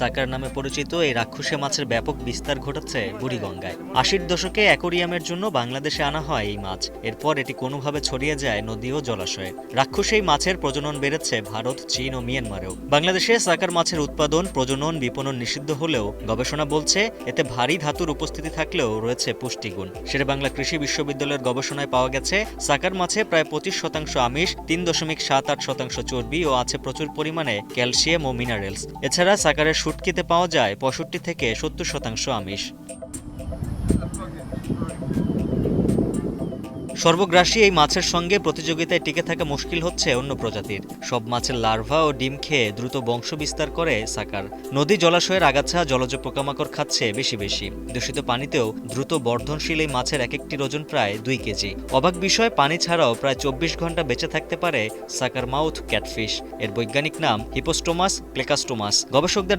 সাকার নামে পরিচিত এই রাক্ষসে মাছের ব্যাপক বিস্তার ঘটেছে বুড়িগঙ্গায়। আশির দশকে অ্যাকোরিয়ামের জন্য বাংলাদেশে আনা হয় এই মাছ। এরপর এটি কোনোভাবে ছড়িয়ে যায় নদী ও জলাশয়ে। রাক্ষসে এই মাছের প্রজনন বেড়েছে ভারত, চীন ও মিয়ানমারেও। বাংলাদেশে সাকার মাছের উৎপাদন, প্রজনন, বিপণন নিষিদ্ধ হলেও গবেষণা বলছে, এতে ভারী ধাতুর উপস্থিতি থাকলেও রয়েছে পুষ্টিগুণ। শেরে বাংলা কৃষি বিশ্ববিদ্যালয়ের গবেষণায় পাওয়া গেছে, সাকার মাছে প্রায় পঁচিশ শতাংশ আমিষ, তিন দশমিক সাত আট শতাংশ চর্বি ও আছে প্রচুর পরিমাণে ক্যালসিয়াম ও মিনারেলস। এছাড়া সাকারের শুটকিতে পাওয়া যায় পঁয়ষট্টি থেকে সত্তর শতাংশ আমিষ। সর্বগ্রাসী এই মাছের সঙ্গে প্রতিযোগিতায় টিকে থাকা মুশকিল হচ্ছে অন্য প্রজাতির। সব মাছের লার্ভা ও ডিম খেয়ে দ্রুত বংশ বিস্তার করে সাকার। নদী জলাশয়ের আগাছা, জলজ পোকামাকড় খাচ্ছে বেশি বেশি। দূষিত পানিতেও দ্রুত বর্ধনশীল এই মাছের এক একটির ওজন প্রায় দুই কেজি। অবাক বিষয়, পানি ছাড়াও প্রায় চব্বিশ ঘণ্টা বেঁচে থাকতে পারে সাকার মাউথ ক্যাটফিশ। এর বৈজ্ঞানিক নাম হিপোস্টোমাস প্লেকাস্টোমাস গবেষকদের